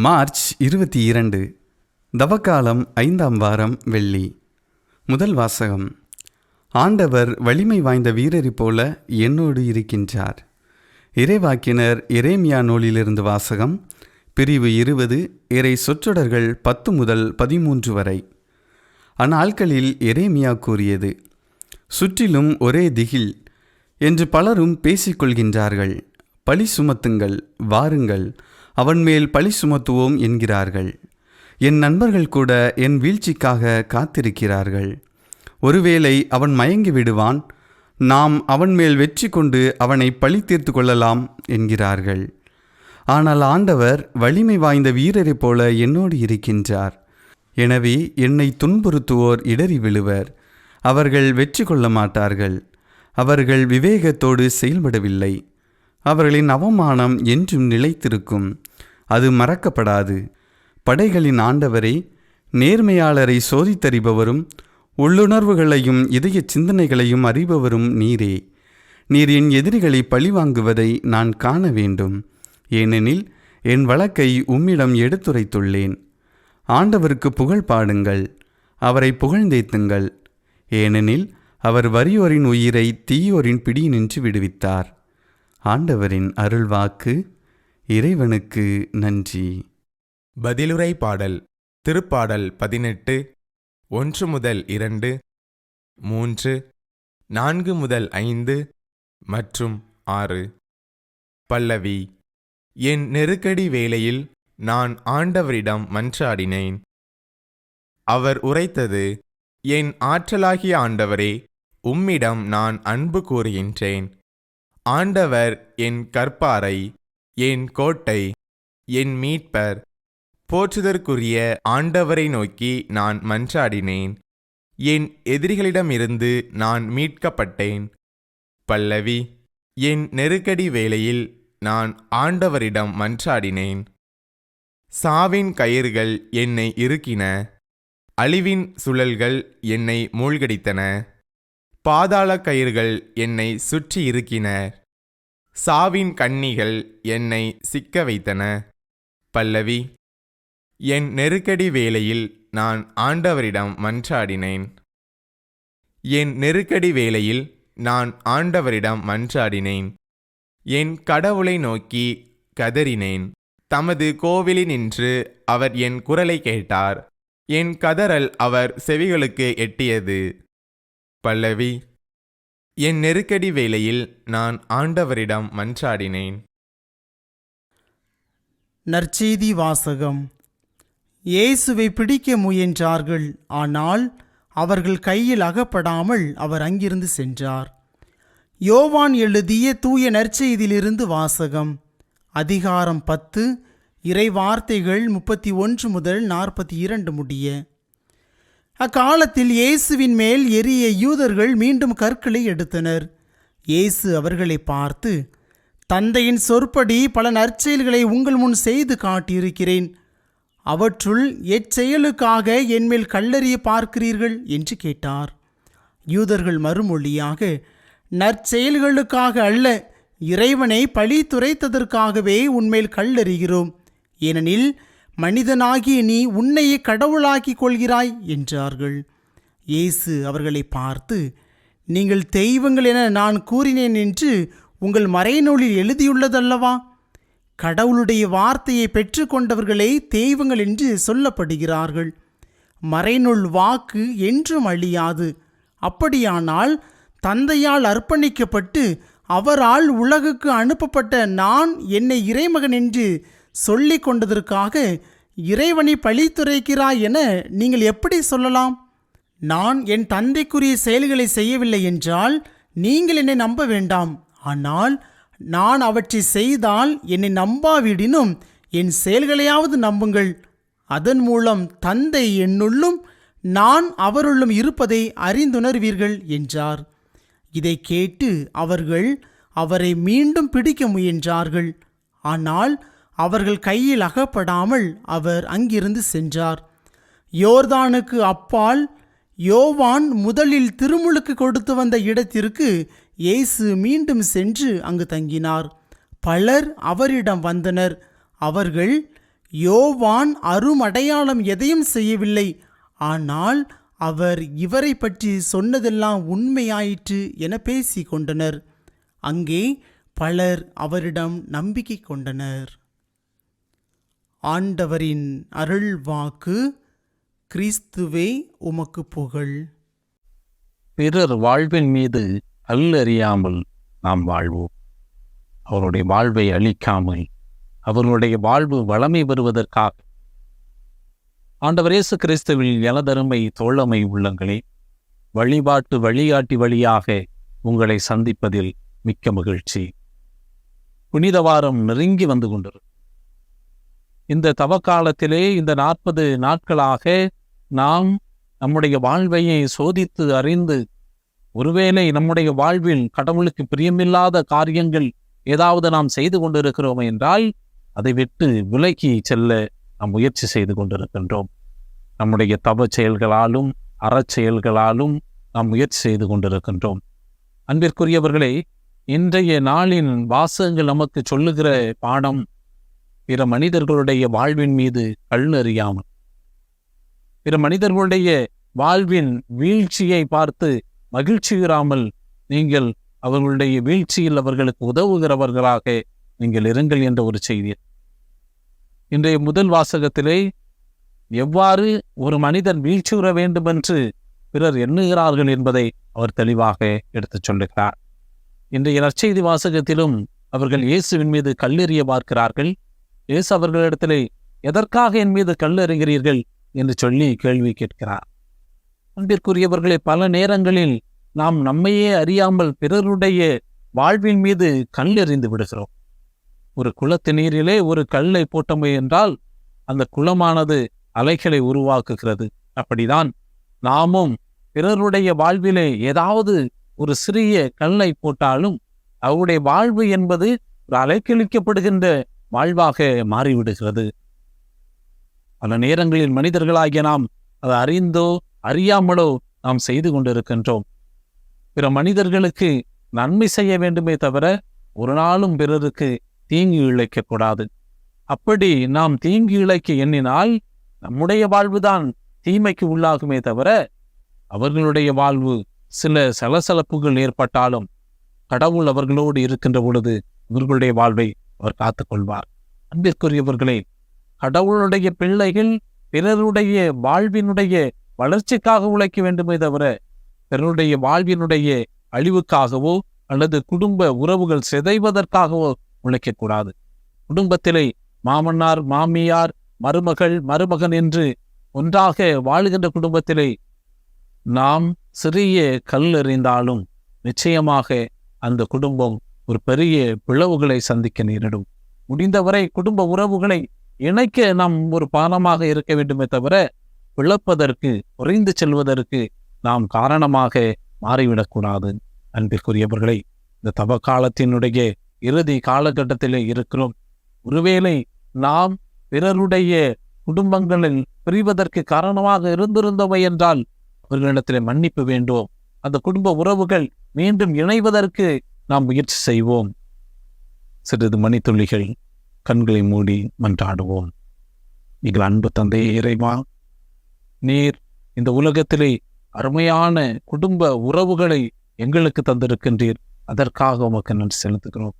March இருபத்தி இரண்டு தவக்காலம் ஐந்தாம் வாரம் வெள்ளி. முதல் வாசகம். ஆண்டவர் வலிமை வாய்ந்த வீரரைப் போல என்னோடு இருக்கின்றார். இறைவாக்கினர் எரேமியா நூலிலிருந்து வாசகம் பிரிவு இருபது இறை சொற்றொடர்கள் பத்து முதல் பதிமூன்று வரை. அந்நாட்களில் எரேமியா கூறியது சுற்றிலும் ஒரே திகில் என்று பலரும் பேசிக்கொள்கின்றார்கள். பழி சுமத்துங்கள் வாருங்கள். அவன் மேல் பழி சுமத்துவோம் என்கிறார்கள். என் நண்பர்கள் கூட என் வீழ்ச்சிக்காக காத்திருக்கிறார்கள். ஒருவேளை அவன் மயங்கி விடுவான். நாம் அவன் மேல் வெற்றி கொண்டு அவனை பழி தீர்த்து கொள்ளலாம் என்கிறார்கள். ஆனால் ஆண்டவர் வலிமை வாய்ந்த வீரரைப் போல என்னோடு இருக்கின்றார். எனவே என்னை துன்புறுத்துவோர் இடறி விழுவர். அவர்கள் வெற்றி கொள்ள மாட்டார்கள். அவர்கள் விவேகத்தோடு செயல்படவில்லை. அவர்களின் அவமானம் என்றும் நிலைத்திருக்கும். அது மறக்கப்படாது. படைகளின் ஆண்டவரை நேர்மையாளரை சோதித்தறிபவரும் உள்ளுணர்வுகளையும் இதய சிந்தனைகளையும் அறிபவரும் நீரே. நீர் என் எதிரிகளை பழிவாங்குவதை நான் காண வேண்டும். ஏனெனில் என் வழக்கை உம்மிடம் எடுத்துரைத்துள்ளேன். ஆண்டவருக்கு புகழ் பாடுங்கள் அவரை புகழ்ந்தேத்துங்கள். ஏனெனில் அவர் வறியோரின் உயிரை தீயோரின் பிடியினின்று விடுவித்தார். ஆண்டவரின் அருள்வாக்கு இறைவனுக்கு நன்றி. பதிலுரை பாடல் திருப்பாடல் பதினெட்டு ஒன்று முதல் இரண்டு மூன்று நான்கு முதல் ஐந்து மற்றும் ஆறு. பல்லவி என் நெருக்கடி வேளையில் நான் ஆண்டவரிடம் மன்றாடினேன். அவர் உரைத்தது என் ஆற்றலாகிய ஆண்டவரே உம்மிடம் நான் அன்பு கூறுகின்றேன். ஆண்டவர் என் கற்பாரை என் கோட்டை என் மீட்பர். போற்றுதற்குரிய ஆண்டவரை நோக்கி நான் மன்றாடினேன். என் எதிரிகளிடமிருந்து நான் மீட்கப்பட்டேன். பல்லவி என் நெருக்கடி வேளையில் நான் ஆண்டவரிடம் மன்றாடினேன். சாவின் கயிறுகள் என்னை இருக்கின அழிவின் சுழல்கள் என்னை மூழ்கடித்தன. பாதாள கயிறுகள் என்னை சுற்றி இருக்கின சாவின் கண்ணிகள் என்னை சிக்க வைத்தன. பல்லவி என் நெருக்கடி வேளையில் நான் ஆண்டவரிடம் மன்றாடினேன். என் நெருக்கடி வேளையில் நான் ஆண்டவரிடம் மன்றாடினேன். என் கடவுளை நோக்கி கதறினேன். தமது கோவிலினின்று அவர் என் குரலை கேட்டார். என் கதறல் அவர் செவிகளுக்கு எட்டியது. பல்லவி என் நெருக்கடி வேளையில் நான் ஆண்டவரிடம் மன்றாடினேன். நற்செய்தி வாசகம். இயேசுவை பிடிக்க முயன்றார்கள் ஆனால் அவர்கள் கையில் அகப்படாமல் அவர் அங்கிருந்து சென்றார். யோவான் எழுதிய தூய நற்செய்தியிலிருந்து வாசகம். அதிகாரம் பத்து இறை வார்த்தைகள் முப்பத்தி ஒன்று முதல் நாற்பத்தி இரண்டு முடிய. அக்காலத்தில் இயேசுவின் மேல் எரிய யூதர்கள் மீண்டும் கற்களை எடுத்தனர். இயேசு அவர்களை பார்த்து தந்தையின் சொற்படி பல நற்செயல்களை உங்கள் முன் செய்து காட்டியிருக்கிறேன். அவற்றுள் எச்செயலுக்காக என்மேல் கல்லறிய பார்க்கிறீர்கள்? என்று கேட்டார். யூதர்கள் மறுமொழியாக நற்செயல்களுக்காக அல்ல இறைவனை பழி துரைத்ததற்காகவே உன்மேல் கல்லறிகிறோம். ஏனெனில் மனிதனாகிய நீ உன்னையே கடவுளாக்கிக் கொள்கிறாய் என்றார்கள். இயேசு அவர்களை பார்த்து நீங்கள் தெய்வங்கள் என நான் கூறினேன் என்று உங்கள் மறைநூலில் எழுதியுள்ளதல்லவா? கடவுளுடைய வார்த்தையை பெற்றுக்கொண்டவர்களே தெய்வங்கள் என்று சொல்லப்படுகிறார்கள். மறைநூல் வாக்கு என்றும் அழியாது. அப்படியானால் தந்தையால் அர்ப்பணிக்கப்பட்டு அவரால் உலகுக்கு அனுப்பப்பட்ட நான் என்னை இறைமகன் என்று சொல்லிக் கொண்டதற்காக இறைவனை பழித்துரைக்கிறாய் என நீங்கள் எப்படி சொல்லலாம்? நான் என் தந்தைக்குரிய செயல்களை செய்யவில்லை என்றால் நீங்கள் என்னை நம்ப வேண்டாம். ஆனால் நான் அவற்றை செய்தால் என்னை நம்பாவிடினும் என் செயல்களையாவது நம்புங்கள். அதன் மூலம் தந்தை என்னுள்ளும் நான் அவருள்ளும் இருப்பதை அறிந்துணர்வீர்கள் என்றார். இதை கேட்டு அவர்கள் அவரை மீண்டும் பிடிக்க முயன்றார்கள். ஆனால் அவர்கள் கையில் அகப்படாமல் அவர் அங்கிருந்து சென்றார். யோர்தானுக்கு அப்பால் யோவான் முதலில் திருமுழுக்கு கொடுத்து வந்த இடத்திற்கு இயேசு மீண்டும் சென்று அங்கு தங்கினார். பலர் அவரிடம் வந்தனர். அவர்கள் யோவான் அருமடையாளம் எதையும் செய்யவில்லை. ஆனால் அவர் இவரை பற்றி சொன்னதெல்லாம் உண்மையாயிற்று என பேசி கொண்டனர் அங்கே பலர் அவரிடம் நம்பிக்கை கொண்டனர். ஆண்டவரின் அருள் வாக்கு கிறிஸ்துவே உமக்கு புகழ். பிறர் வாழ்வின் மீது அல்லறியாமல் நாம் வாழ்வோம். அவருடைய வாழ்வை அழிக்காமல் அவர்களுடைய வாழ்வு வளமை பெறுவதற்காக. ஆண்டவர் இயேசு கிறிஸ்துவில் எனதருமை தோழமை உள்ளங்களே வழிபாட்டு வழிகாட்டி வழியாக உங்களை சந்திப்பதில் மிக்க மகிழ்ச்சி. புனித வாரம் நெருங்கி வந்து கொண்டிருக்கும். இந்த தவக்காலத்திலே இந்த நாற்பது நாட்களாக நாம் நம்முடைய வாழ்வையை சோதித்து அறிந்து ஒருவேளை நம்முடைய வாழ்வில் கடவுளுக்கு பிரியமில்லாத காரியங்கள் ஏதாவது நாம் செய்து கொண்டிருக்கிறோம் என்றால் அதை விட்டு விலகி செல்ல நாம் முயற்சி செய்து கொண்டிருக்கின்றோம். நம்முடைய தவ செயல்களாலும் அறச்செயல்களாலும் நாம் முயற்சி செய்து கொண்டிருக்கின்றோம். அன்பிற்குரியவர்களே இன்றைய நாளின் வாசகங்கள் நமக்கு சொல்லுகிற பாடம் பிற மனிதர்களுடைய வாழ்வின் மீது கல்லறியாமல் பிற மனிதர்களுடைய வாழ்வின் வீழ்ச்சியை பார்த்து மகிழ்ச்சியுறாமல் நீங்கள் அவர்களுடைய வீழ்ச்சியில் அவர்களுக்கு உதவுகிறவர்களாக நீங்கள் இருங்கள் என்ற ஒரு செய்தி. இன்றைய முதல் வாசகத்திலே எவ்வாறு ஒரு மனிதன் வீழ்ச்சியுற வேண்டும் என்று பிறர் எண்ணுகிறார்கள் என்பதை அவர் தெளிவாக எடுத்துச் சொல்லுகிறார். இன்றைய நற்செய்தி வாசகத்திலும் அவர்கள் இயேசுவின் மீது கல்லெறிய பார்க்கிறார்கள். இயேசு அவர்களிடத்திலே எதற்காக என் மீது கல்லெறிகிறீர்கள்? என்று சொல்லி கேள்வி கேட்கிறார். அன்பிற்குரியவர்களே பல நேரங்களில் நாம் நம்மையே அறியாமல் பிறருடைய வாழ்வின் மீது கல் எறிந்து விடுகிறோம். ஒரு குளத்து நீரிலே ஒரு கல்லை போட்டமை என்றால் அந்த குளமானது அலைகளை உருவாக்குகிறது. அப்படிதான் நாமும் பிறருடைய வாழ்விலே ஏதாவது ஒரு சிறிய கல்லை போட்டாலும் அவருடைய வாழ்வு என்பது ஒரு அலைக்கழிக்கப்படுகின்ற வாழ்வாக மாறிவிடுகிறது. பல நேரங்களில் மனிதர்களாகிய நாம் அதை அறிந்தோ அறியாமலோ நாம் செய்து கொண்டிருக்கின்றோம். பிற மனிதர்களுக்கு நன்மை செய்ய வேண்டுமே தவிர ஒரு நாளும் பிறருக்கு தீங்கு இழைக்கக்கூடாது. அப்படி நாம் தீங்கு இழைக்க எண்ணினால் நம்முடைய வாழ்வுதான் தீமைக்கு உள்ளாகுமே தவிர அவர்களுடைய வாழ்வு சில சலசலப்புகள் ஏற்பட்டாலும் கடவுள் அவர்களோடு இருக்கின்ற பொழுது இவர்களுடைய வாழ்வை அவர் காத்துக்கொள்வார். அன்பிற்குரியவர்களே கடவுளுடைய பிள்ளைகள் பிறருடைய வாழ்வினுடைய வளர்ச்சிக்காக உழைக்க வேண்டுமே தவிர பிறருடைய வாழ்வினுடைய அழிவுக்காகவோ அல்லது குடும்ப உறவுகள் சிதைவதற்காகவோ உழைக்கக்கூடாது. குடும்பத்திலே மாமன்னார் மாமியார் மருமகள் மருமகன் என்று ஒன்றாக வாழுகின்ற குடும்பத்திலே நாம் சிறிய கல் எறிந்தாலும் நிச்சயமாக அந்த குடும்பம் ஒரு பெரிய பிளவுகளை சந்திக்க நேரிடும். முடிந்தவரை குடும்ப உறவுகளை இணைக்க நாம் ஒரு பாலமாக இருக்க வேண்டுமே தவிர பிளப்பதற்கு குறைந்து செல்வதற்கு நாம் காரணமாக மாறிவிடக்கூடாது. அன்பிற்குரியவர்களை இந்த தவ காலத்தினுடைய இறுதி காலகட்டத்திலே இருக்கிறோம். ஒருவேளை நாம் பிறருடைய குடும்பங்களில் பிரிவதற்கு காரணமாக இருந்திருந்தவை என்றால் அவர்களிடத்திலே மன்னிப்பு வேண்டும் அந்த குடும்ப உறவுகள் மீண்டும் இணைவதற்கு நாம் முயற்சி செய்வோம். சிறிது மணித்துளிகள் கண்களை மூடி மன்றாடுவோம். நீங்கள் அன்பு தந்தை இறைவா நீர் இந்த உலகத்திலே அருமையான குடும்ப உறவுகளை எங்களுக்கு தந்திருக்கின்றீர். அதற்காக உமக்கு நன்றி செலுத்துகிறோம்.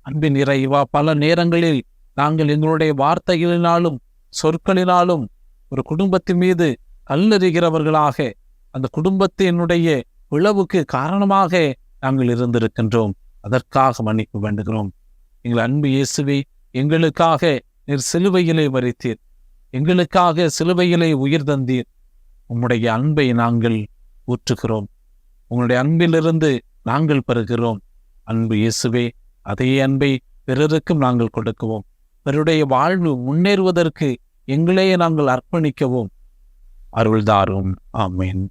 அன்பின் இறைவா பல நேரங்களில் நாங்கள் எங்களுடைய வார்த்தைகளினாலும் சொற்களினாலும் ஒரு குடும்பத்தின் மீது கல்லெறிகிறவர்களாக அந்த குடும்பத்தினுடைய விளவுக்கு காரணமாக நாங்கள் இருந்திருக்கின்றோம். அதற்காக மன்னிப்பு வேண்டுகிறோம். எங்கள் அன்பு இயேசுவை எங்களுக்காக நீர் சிலுவையிலே வரித்தீர் எங்களுக்காக சிலுவையிலே உயிர் தந்தீர். உம்முடைய அன்பை நாங்கள் ஊற்றுகிறோம். உங்களுடைய அன்பிலிருந்து நாங்கள் பெறுகிறோம். அன்பு இயேசுவே அதே அன்பை பிறருக்கும் நாங்கள் கொடுக்குவோம். பிறருடைய வாழ்வு முன்னேறுவதற்கு எங்களையே நாங்கள் அர்ப்பணிக்கவும். அருள்தாரும். ஆமேன்.